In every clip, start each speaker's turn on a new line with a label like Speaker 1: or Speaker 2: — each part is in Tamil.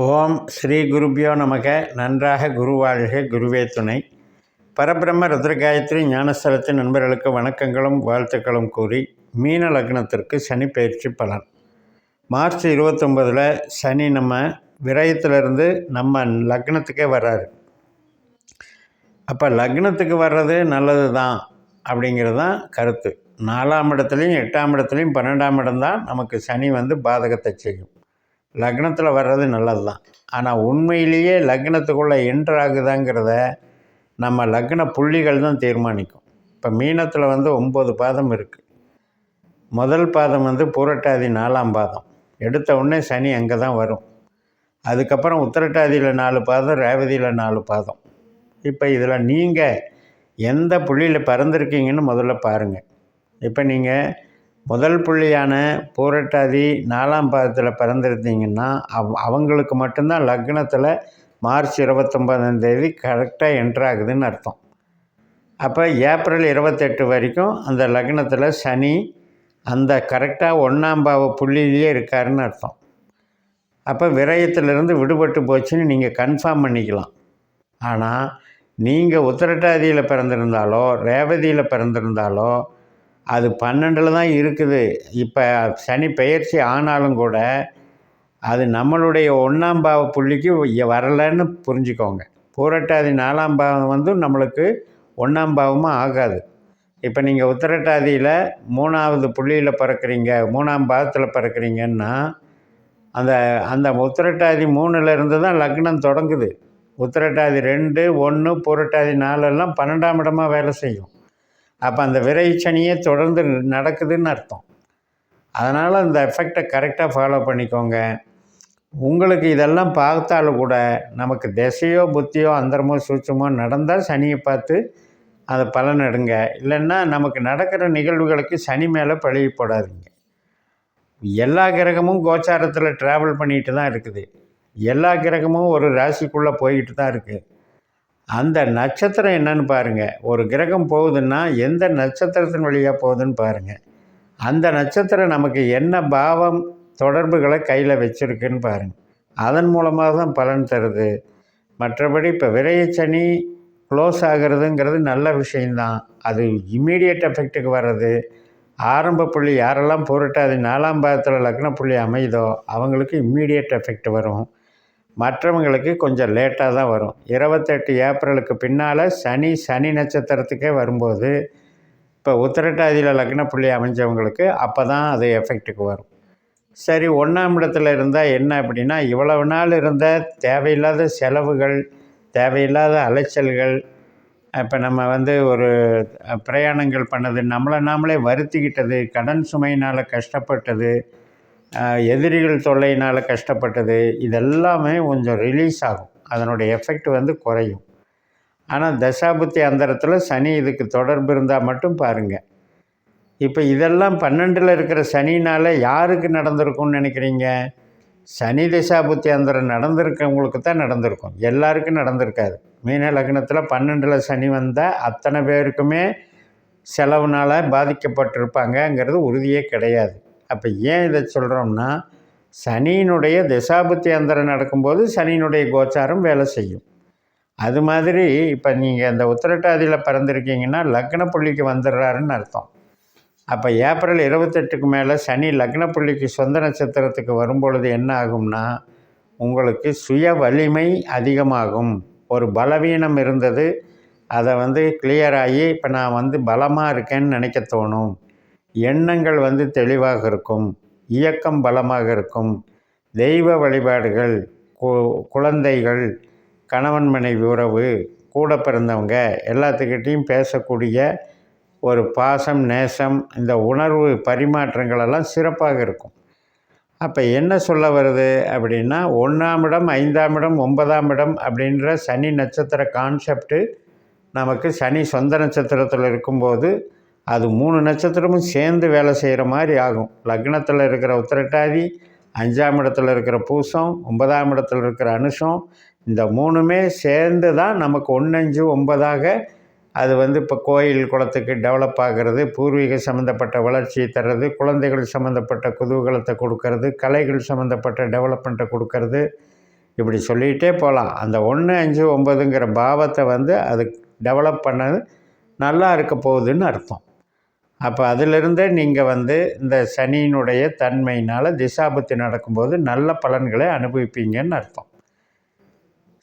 Speaker 1: ஓம் ஸ்ரீ குருபியோ நமக. நன்றாக குருவாழ்க குருவே துணை. பரபிரம்ம ருத்ரகாயத்ரி ஞானஸ்தலத்தின் நண்பர்களுக்கு வணக்கங்களும் வாழ்த்துக்களும் கூறி மீன லக்னத்திற்கு சனி பயிற்சி பலன். மார்ச் இருபத்தொம்பதில் சனி நம்ம விரயத்திலிருந்து நம்ம லக்னத்துக்கே வர்றாரு. அப்போ லக்னத்துக்கு வர்றது நல்லது தான் அப்படிங்கிறது தான் கருத்து. நாலாம் இடத்துலையும் எட்டாம் இடத்துலையும் பன்னெண்டாம் இடம் தான் நமக்கு சனி வந்து பாதகத்தை செய்யும். லக்னத்தில் வர்றது நல்லது தான் ஆனால் உண்மையிலேயே லக்னத்துக்குள்ளே என்ட்ரு ஆகுதாங்கிறத நம்ம லக்ன புள்ளிகள் தான் தீர்மானிக்கும். இப்போ மீனத்தில் வந்து ஒம்பது பாதம் இருக்குது முதல் பாதம் வந்து பூரட்டாதி நாலாம் பாதம். எடுத்த உடனே சனி அங்கே தான் வரும். அதுக்கப்புறம் உத்திரட்டாதியில் நாலு பாதம் ரேவதியில் நாலு பாதம். இப்போ இதில் நீங்கள் எந்த புள்ளியில் பறந்துருக்கீங்கன்னு முதல்ல பாருங்கள் இப்போ நீங்கள் முதல் புள்ளியான பூரட்டாதி நாலாம் பாதத்தில் பிறந்திருந்தீங்கன்னா அவ் அவங்களுக்கு மட்டும்தான் லக்னத்தில் மார்ச் இருபத்தொம்பதாம் தேதி கரெக்டாக என்ட்ராகுதுன்னு அர்த்தம். அப்போ ஏப்ரல் இருபத்தெட்டு வரைக்கும் அந்த லக்னத்தில் சனி அந்த கரெக்டாக ஒன்றாம் பாவ புள்ளியிலேயே இருக்காருன்னு அர்த்தம். அப்போ விரயத்திலிருந்து விடுபட்டு போச்சுன்னு நீங்கள் கன்ஃபார்ம் பண்ணிக்கலாம். ஆனால் நீங்கள் உத்திரட்டாதியில் பிறந்திருந்தாலோ ரேவதியில் பிறந்திருந்தாலோ அது பன்னெண்டில் தான் இருக்குது. இப்போ சனி பெயர்ச்சி ஆனாலும் கூட அது நம்மளுடைய ஒன்றாம் பாவ புள்ளிக்கு வரலைன்னு புரிஞ்சுக்கோங்க. பூரட்டாதி நாலாம் பாவம் வந்து நம்மளுக்கு ஒன்றாம் பாவமாக ஆகாது. இப்போ நீங்கள் உத்திரட்டாதியில் மூணாவது புள்ளியில் பிறக்கிறீங்க மூணாம் பாவத்தில் பிறக்கிறீங்கன்னா அந்த அந்த உத்திரட்டாதி மூணில் இருந்து தான் லக்னம் தொடங்குது. உத்திரட்டாதி ரெண்டு ஒன்று பூரட்டாதி நாலெல்லாம் பன்னெண்டாம் இடமாக வேலை செய்யும். அப்போ அந்த விரைச்சனியே தொடர்ந்து நடக்குதுன்னு அர்த்தம். அதனால் அந்த எஃபெக்டை கரெக்டாக ஃபாலோ பண்ணிக்கோங்க. உங்களுக்கு இதெல்லாம் பார்த்தாலும் கூட நமக்கு திசையோ புத்தியோ அந்தரமோ சூட்சமோ நடந்தால் சனியை பார்த்து அதை பலன் எடுங்க. இல்லைன்னா நமக்கு நடக்கிற நிகழ்வுகளுக்கு சனி மேலே பழகி போடாதீங்க. எல்லா கிரகமும் கோச்சாரத்தில் ட்ராவல் பண்ணிட்டு தான் இருக்குது. எல்லா கிரகமும் ஒரு ராசிக்குள்ளே போய்கிட்டு தான் இருக்குது அந்த நட்சத்திரம் என்னன்னு பாருங்கள் ஒரு கிரகம் போகுதுன்னா எந்த நட்சத்திரத்தின் வழியாக போகுதுன்னு பாருங்கள் அந்த நட்சத்திரம் நமக்கு என்ன பாவம் தொடர்புகளை கையில் வச்சுருக்குன்னு பாருங்கள் அதன் மூலமாக தான் பலன் தருது. மற்றபடி இப்போ விரையச்சனி க்ளோஸ் ஆகிறதுங்கிறது நல்ல விஷயந்தான் அது இம்மீடியட் எஃபெக்ட்டுக்கு வர்றது. ஆரம்ப புள்ளி யாரெல்லாம் புரட்டாது நாலாம் பாதத்தில் லக்ன புள்ளி அமையுதோ அவங்களுக்கு இம்மீடியட் எஃபெக்ட் வரும். மற்றவங்களுக்கு கொஞ்சம் லேட்டாக தான் வரும். இருபத்தெட்டு ஏப்ரலுக்கு பின்னால் சனி சனி நட்சத்திரத்துக்கே வரும்போது இப்போ உத்திரட்டாதியில் லக்ன புள்ளி அமைஞ்சவங்களுக்கு அப்போ தான் அது எஃபெக்ட்டுக்கு வரும். சரி ஒன்றாம் இடத்துல இருந்தால் என்ன அப்படின்னா இவ்வளவு நாள் இருந்த தேவையில்லாத செலவுகள் தேவையில்லாத அலைச்சல்கள் இப்போ நம்ம வந்து ஒரு பிரயாணங்கள் பண்ணது நம்மளை நாமளே வருத்திக்கிட்டது கடன் சுமையினால் கஷ்டப்பட்டது எதிரிகள் தொல்லையினால் கஷ்டப்பட்டது இதெல்லாமே கொஞ்சம் ரிலீஸ் ஆகும். அதனுடைய எஃபெக்ட் வந்து குறையும். ஆனால் தசாபுத்தி அந்தரத்தில் சனி இதுக்கு தொடர்பு இருந்தால் மட்டும் பாருங்கள் இப்போ இதெல்லாம் பன்னெண்டில் இருக்கிற சனினால் யாருக்கு நடந்திருக்கும்னு நினைக்கிறீங்க? சனி தசாபுத்தி அந்தரம் நடந்திருக்கவங்களுக்கு தான் நடந்திருக்கும். எல்லாருக்கும் நடந்திருக்காது. மீன லக்னத்தில் பன்னெண்டில் சனி வந்தால் அத்தனை பேருக்குமே செலவுனால் பாதிக்கப்பட்டிருப்பாங்கங்கிறது உறுதியே கிடையாது. அப்போ ஏன் இதை சொல்கிறோம்னா சனியினுடைய திசாபுத்தி அந்தரம் நடக்கும்போது சனியினுடைய கோச்சாரம் வேலை செய்யும். அது மாதிரி இப்போ நீங்கள் இந்த உத்திரட்டாதியில் பிறந்திருக்கீங்கன்னா லக்ன புள்ளிக்கு வந்துடுறாருன்னு அர்த்தம். அப்போ ஏப்ரல் இருபத்தெட்டுக்கு மேலே சனி லக்ன புள்ளிக்கு சொந்த நட்சத்திரத்துக்கு வரும்பொழுது என்ன ஆகும்னா உங்களுக்கு சுய வலிமை அதிகமாகும். ஒரு பலவீனம் இருந்தது. அதை வந்து கிளியராகி இப்போ நான் வந்து பலமாக இருக்கேன்னு நினைக்க தோணும். எண்ணங்கள் வந்து தெளிவாக இருக்கும் இயக்கம் பலமாக இருக்கும். தெய்வ வழிபாடுகள் கு குழந்தைகள் கணவன் மனைவி உறவு கூட பிறந்தவங்க எல்லாத்துக்கிட்டேயும் பேசக்கூடிய ஒரு பாசம் நேசம் இந்த உணர்வு பரிமாற்றங்களெல்லாம் சிறப்பாக இருக்கும். அப்போ என்ன சொல்ல வருது அப்படின்னா ஒன்றாம் இடம் ஐந்தாம் இடம் ஒன்பதாம் இடம் அப்படின்ற சனி நட்சத்திர கான்செப்டு நமக்கு சனி சொந்த நட்சத்திரத்தில் இருக்கும்போது அது மூணு நட்சத்திரமும் சேர்ந்து வேலை செய்கிற மாதிரி ஆகும். லக்னத்தில் இருக்கிற உத்திரட்டாதி அஞ்சாம் இடத்துல இருக்கிற பூசம் ஒன்பதாம் இடத்துல இருக்கிற அனுஷம் இந்த மூணுமே சேர்ந்து தான் நமக்கு ஒன்றஞ்சு ஒன்பதாக அது வந்து இப்போ கோயில் குளத்துக்கு டெவலப் ஆகிறது பூர்வீக சம்மந்தப்பட்ட வளர்ச்சியை தர்றது குழந்தைகள் சம்மந்தப்பட்ட குதூகலத்தை கொடுக்கறது கலைகள் சம்மந்தப்பட்ட டெவலப்மெண்ட்டை கொடுக்கறது. இப்படி சொல்லிகிட்டே போகலாம். அந்த ஒன்று அஞ்சு ஒம்பதுங்கிற பாவத்தை வந்து அது டெவலப் பண்ணது நல்லா இருக்க போகுதுன்னு அர்த்தம். அப்போ அதிலிருந்தே நீங்கள் வந்து இந்த சனியினுடைய தன்மையினால் திசாபுத்தி நடக்கும்போது நல்ல பலன்களை அனுபவிப்பீங்கன்னு அர்த்தம்.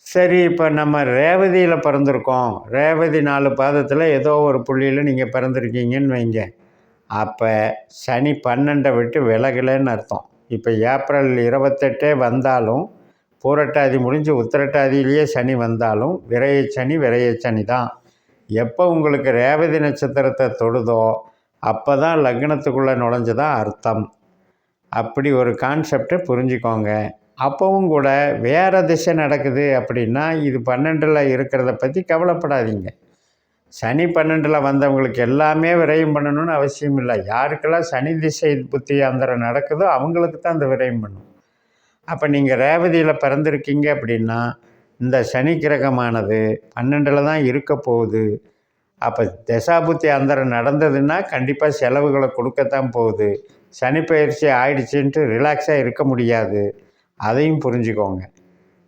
Speaker 1: சரி இப்போ நம்ம ரேவதியில் பிறந்திருக்கோம். ரேவதி நாலு பாதத்தில் ஏதோ ஒரு புள்ளியில் நீங்கள் பிறந்திருக்கீங்கன்னு வைங்க. அப்போ சனி பன்னெண்டை விட்டு விலகலைன்னு அர்த்தம். இப்போ ஏப்ரல் இருபத்தெட்டே வந்தாலும் பூரட்டாதி முடிஞ்சு உத்திரட்டாதியிலேயே சனி வந்தாலும் விரைய சனி விரைய சனி தான். எப்போ உங்களுக்கு ரேவதி நட்சத்திரத்தை தொடுதோ அப்போ தான் லக்னத்துக்குள்ளே நுழைஞ்சதான் அர்த்தம். அப்படி ஒரு கான்செப்டை புரிஞ்சுக்கோங்க. அப்போவும் கூட வேறு திசை நடக்குது அப்படின்னா இது பன்னெண்டில் இருக்கிறத பற்றி கவலைப்படாதீங்க. சனி பன்னெண்டில் வந்தவங்களுக்கு எல்லாமே விரயம் பண்ணணும்னு அவசியம் இல்லை. யாருக்கெல்லாம் சனி திசை புத்தி அந்தரம் நடக்குதோ அவங்களுக்கு தான் அந்த விரயம் பண்ணும். அப்போ நீங்கள் ரேவதியில் பிறந்திருக்கீங்க அப்படின்னா இந்த சனி கிரகமானது பன்னெண்டில் தான் இருக்க போகுது. அப்போ தசாபுத்தி அந்தரம் நடந்ததுன்னா கண்டிப்பாக செலவுகளை கொடுக்கத்தான் போகுது. சனி பயிற்சி ஆயிடுச்சுன்ட்டு ரிலாக்ஸாக இருக்க முடியாது. அதையும் புரிஞ்சுக்கோங்க.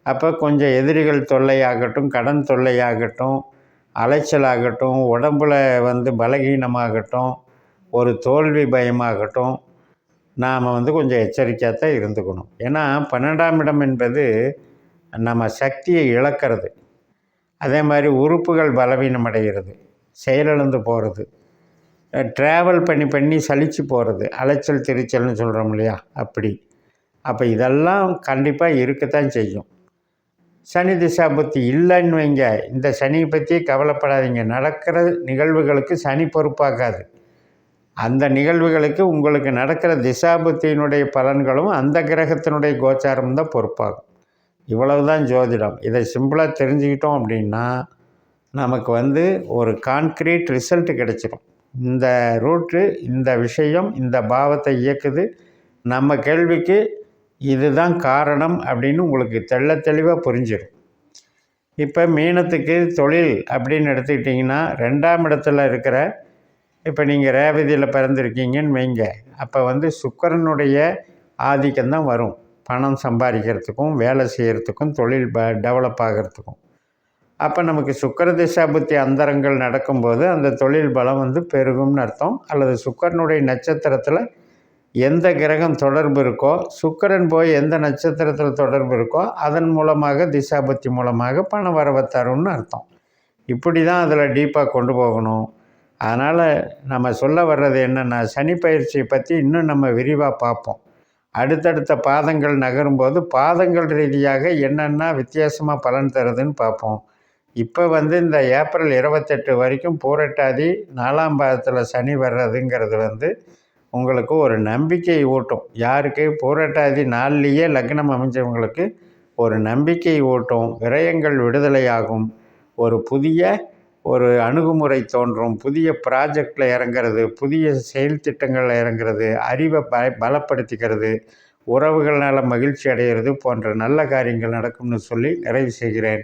Speaker 1: அப்போ கொஞ்சம் எதிரிகள் தொல்லையாகட்டும் கடன் தொல்லையாகட்டும் அலைச்சலாகட்டும் உடம்பில் வந்து பலகீனமாகட்டும் ஒரு தோல்வி பயமாகட்டும் நாம் வந்து கொஞ்சம் எச்சரிக்கையாக தான் இருந்துக்கணும். ஏன்னா பன்னெண்டாம் இடம் என்பது நம்ம சக்தியை இழக்கிறது. அதே மாதிரி உறுப்புகள் பலவீனம் அடைகிறது செயலிழந்து போகிறது ட்ராவல் பண்ணி பண்ணி சலித்து போகிறது அலைச்சல் திருச்சல்னு சொல்கிறோம் இல்லையா? அப்படி. அப்போ இதெல்லாம் கண்டிப்பாக இருக்கத்தான் செய்யும். சனி திசா புத்தி இல்லைன்னு வைங்க. இந்த சனியை பற்றி கவலைப்படாதீங்க. நடக்கிற நிகழ்வுகளுக்கு சனி பொறுப்பாகாது. அந்த நிகழ்வுகளுக்கு உங்களுக்கு நடக்கிற திசாபுத்தியினுடைய பலன்களும் அந்த கிரகத்தினுடைய கோச்சாரம் தான் பொறுப்பாகும். இவ்வளவு தான் ஜோதிடம். இதை சிம்பிளாக தெரிஞ்சுக்கிட்டோம் அப்படின்னா நமக்கு வந்து ஒரு கான்க்ரீட் ரிசல்ட் கிடச்சிரும். இந்த ரூட்டு இந்த விஷயம் இந்த பாவத்தை இயக்குது. நம்ம கேள்விக்கு இதுதான் காரணம் அப்படின்னு உங்களுக்கு தெள்ள தெளிவாக புரிஞ்சிடும் இப்போ மீனத்துக்கு தொழில் அப்படின்னு எடுத்துக்கிட்டிங்கன்னா ரெண்டாம் இடத்துல இருக்கிற இப்போ நீங்கள் ரேவதியில் பிறந்திருக்கீங்கன்னு வைங்க. அப்போ வந்து சுக்கரனுடைய ஆதிக்கம்தான் வரும். பணம் சம்பாதிக்கிறதுக்கும் வேலை செய்கிறதுக்கும் தொழில் ப டெவலப் ஆகிறதுக்கும். அப்போ நமக்கு சுக்கர திசாபுத்தி அந்தரங்கள் நடக்கும்போது அந்த தொழில் பலம் வந்து பெருகும்னு அர்த்தம். அல்லது சுக்கரனுடைய நட்சத்திரத்தில் எந்த கிரகம் தொடர்பு இருக்கோ சுக்கரன் போய் எந்த நட்சத்திரத்தில் தொடர்பு இருக்கோ அதன் மூலமாக திசாபுத்தி மூலமாக பண வரவை தரும்னு அர்த்தம். இப்படி தான் அதில் டீப்பாக கொண்டு போகணும். அதனால் நம்ம சொல்ல வர்றது என்னென்னா சனி பயிற்சியை பற்றி இன்னும் நம்ம விரிவாக பார்ப்போம். அடுத்தடுத்த பாதங்கள் நகரும்போது பாதங்கள் ரீதியாக என்னென்ன வித்தியாசமாக பலன் தருதுன்னு பார்ப்போம். இப்போ வந்து இந்த ஏப்ரல் இருபத்தெட்டு வரைக்கும் பூரட்டாதி நாலாம் பாதத்தில் சனி வர்றதுங்கிறது வந்து உங்களுக்கு ஒரு நம்பிக்கை ஊட்டும் யாருக்கு? பூரட்டாதி நாள்லேயே லக்னம் அமைஞ்சவங்களுக்கு ஒரு நம்பிக்கை ஊட்டும் விரயங்கள் விடுதலையாகும். ஒரு புதிய ஒரு அணுகுமுறை தோன்றும். புதிய ப்ராஜெக்டில் இறங்கிறது புதிய செயல் திட்டங்களில் இறங்கிறது அறிவை ப பலப்படுத்திக்கிறது உறவுகளால் மகிழ்ச்சி அடைகிறது போன்ற நல்ல காரியங்கள் நடக்கும்னு சொல்லி நிறைவு செய்கிறேன்.